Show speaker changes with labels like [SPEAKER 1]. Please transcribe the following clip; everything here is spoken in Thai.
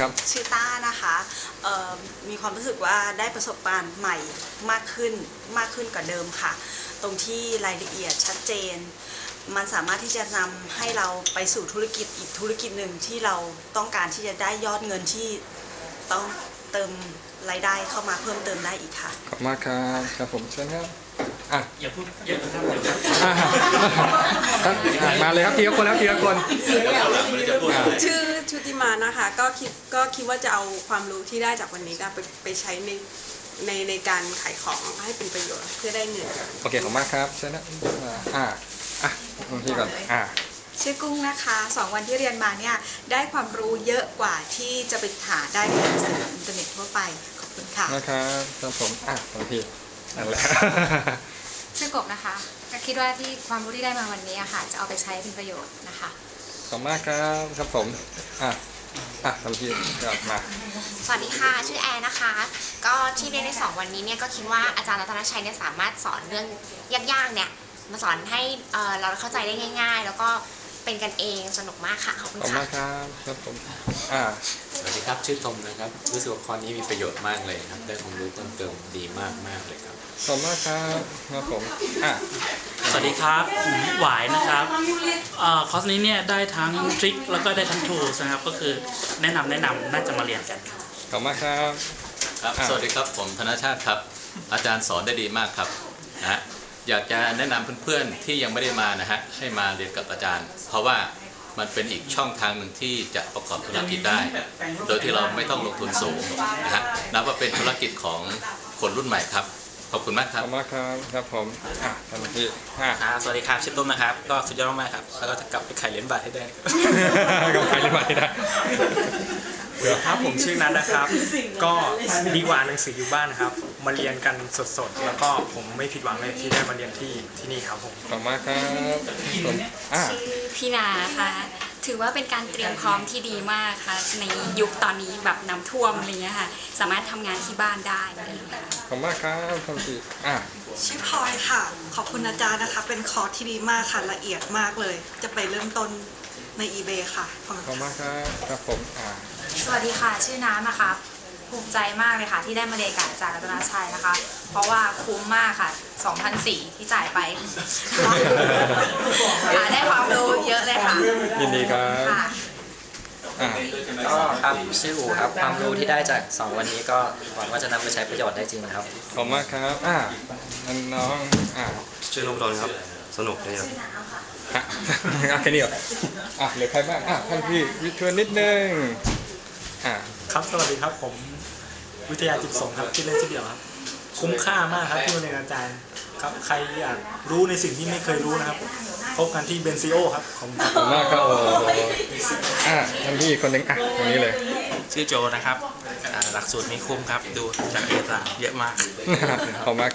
[SPEAKER 1] ครับ
[SPEAKER 2] ชื่อต้านะคะเอ่อมีความรู้สึกว่าได้ประสบการณ์ใหม่มากขึ้นมากขึ้นกว่าเดิมค่ะ ตรงที่รายละเอียดชัดเจน มันสามารถที่จะนำให้เราไปสู่ธุรกิจอีกธุรกิจหนึ่งที่เราต้องการที่จะได้ยอดเงินที่ต้องเติมรายได้เข้ามาเพิ่มเติมได้อีกค่ะ
[SPEAKER 1] ขอบคุณมากครับครับผมเชิญครับอะ
[SPEAKER 3] อย่าพูดเยอะนะครับ
[SPEAKER 1] อะอะมาเลยครับทีละคนแล้วทีละคนอะ
[SPEAKER 4] ชื่อ ชุติมานะคะก็คิดก็คิดว่าจะเอาความรู้ที่ได้จากวันนี้ก็ไปไปใช้ในในในการขายของให้เป็นประโยชน์เพื่อได้เงิน
[SPEAKER 1] โอเคขอบคุณมากครับเชิญนะอะอะบางทีก่อนอะ
[SPEAKER 5] ชื่อกุ้งนะคะสองวันที่เรียนมาเนี่ยได้ความรู้เยอะกว่าที่จะไปหาได้ในหนังสืออินเทอร์เน็ตทั่วไปขอบคุณค่ะ
[SPEAKER 1] นะครับครับผมอะบางทีนั่นแหละ
[SPEAKER 6] ชื่อกบนะคะก็คิดว่าที่ความรู้ที่ได้มาวันนี้อะค่ะจะเอาไปใช้เป็นประโยชน์นะคะ
[SPEAKER 1] ขอบคุณมากครับครับผมอะอะบางทีกลับมา
[SPEAKER 7] สวัสดีค่ะชื่อแอร์นะคะ ก็ที่เรียนในสองวันนี้เนี่ยก็คิดว่าอาจารย์รัตนชัยเนี่ยสามารถสอนเรื่องยากๆเนี่ยมาสอนให้เอ่อเราเข้าใจได้ง่าย ๆ แล้วก็เป็นกันเองสนุกมากค่ะขอบ
[SPEAKER 1] ข
[SPEAKER 7] คุ
[SPEAKER 1] อบ
[SPEAKER 7] ณ
[SPEAKER 1] คุณ
[SPEAKER 7] ค่ะ
[SPEAKER 1] มากครับครับผมอะ
[SPEAKER 8] สวัสดีครับ ชื่อทอมนะครับ รู้สึกว่าคอร์สนี้มีประโยชน์มากเลยครับ ได้ความรู้เพิ่มเติมดีมากมากๆเลยครับ
[SPEAKER 1] ขอบคุณมากครับครับผมอะ
[SPEAKER 3] สวัสดีครับผมหวายนะครับเอ่อคอร์สนี้เนี่ยได้ทั้งทริคแล้วก็ได้ทั้งทูสนะครับ ก็คือแนะนำแนะนำน่าจะมาเรียนกัน
[SPEAKER 1] ขอบคุณมากครับ
[SPEAKER 8] ครับ
[SPEAKER 1] อ่า
[SPEAKER 8] สวัสดีครับ ผมธนชาติครับ อาจารย์สอนได้ดีมากครับนะฮะอยากจะแนะนำเพื่อนๆที่ยังไม่ได้มานะฮะให้มาเรียนกับอาจารย์ เพราะว่ามันเป็นอีกช่องทางหนึ่งที่จะประกอบธุรกิจได้ โดยที่เราไม่ต้องลงทุนสูงนะฮะนับว่าเป็นธุรกิจของคนรุ่นใหม่ครับ ขอบคุณมากค
[SPEAKER 1] ข
[SPEAKER 8] รั
[SPEAKER 1] อบบคุณมากครับครับผมอะบางทีอะ
[SPEAKER 9] อ่าสวัสดีครับชื่อตุ้มนะครับ ก็สุดยอดมากๆครับ แล้วก็จะกลับไปขายเหรียญบาทให้ได้
[SPEAKER 1] กับใครได้ไหมนะ
[SPEAKER 9] ครับผมชื่อนัทนะครับ ก็ดีกว่าอ่านหนังสืออยู่บ้านนะครับ มาเรียนกันสดๆ แล้วก็ผมไม่ผิดหวังเลยที่ได้มาเรียนที่ที่นี่ครับผม
[SPEAKER 1] ขอบคุณมากครับผมอะ
[SPEAKER 6] ชื่อพี่นาค่ะ ถือว่าเป็นการเตรียมพร้อมที่ดีมากค่ะ ในยุคตอนนี้แบบน้ำท่วมอะไรเงี้ยค่ะ สามารถทำงานที่บ้านได้อะไรอย่างเงี้ยค่ะ
[SPEAKER 1] ขอบคุณมากครับบางทีอะ
[SPEAKER 2] ชื่อพลอยค่ะ ขอบคุณอาจารย์นะคะ เป็นคอร์สที่ดีมากค่ะละเอียดมากเลย จะไปเริ่มต้นใน eBay ค่ะขอบคุณ
[SPEAKER 1] ขอบคุณมากครับครับผมอะ
[SPEAKER 6] สวัสดีค่ะ ชื่อน้ำนะคะ ภูมิใจมากเลยค่ะ ที่ได้มาเรียนกับอาจารย์รัตนชัยนะคะ เพราะว่าคุ้มมากค่ะ2,004ที่จ่ายไปค่ะได้ความรู้เยอะเลยค่ะ
[SPEAKER 1] ยินดีครับ
[SPEAKER 6] ค่ะ
[SPEAKER 1] อะ
[SPEAKER 9] ก็ครับชื่ออูครับความรู้ที่ได้จาก2วันนี้ก็หวังว่าจะนำไปใช้ประโยชน์ได้จริงนะครับ
[SPEAKER 1] ขอบคุณมากครับ อะอันน้อง อะ
[SPEAKER 9] ชื่อนุ่มดนครับ สนุกดีครับ
[SPEAKER 1] อะอะแค่นี้เหรออะเหลือใครบ้าง อะท่านพี่วิทวนนิดนึง อะ
[SPEAKER 9] ครับ สวัสดีครับ ผมวิทยาจิตสงครับชื่อเล่นชื่อเดียวครับ คุ้มค่ามากครับที่มาเรียนกับอาจารย์ครับใครอยากรู้ในสิ่งที่ไม่เคยรู้นะครับ พบกันที่เบนซิโอครับผมครับ
[SPEAKER 1] ขอบคุณมากครับโอ้โหอะท่านพี่อีกคนหนึงอะตรงนี้เลย
[SPEAKER 9] ชื่อโจนะครับอ่าหลักสูตรนี้คุ้มครับ ดูจากเอกสารเยอะมาก
[SPEAKER 1] ขอบคุณมาก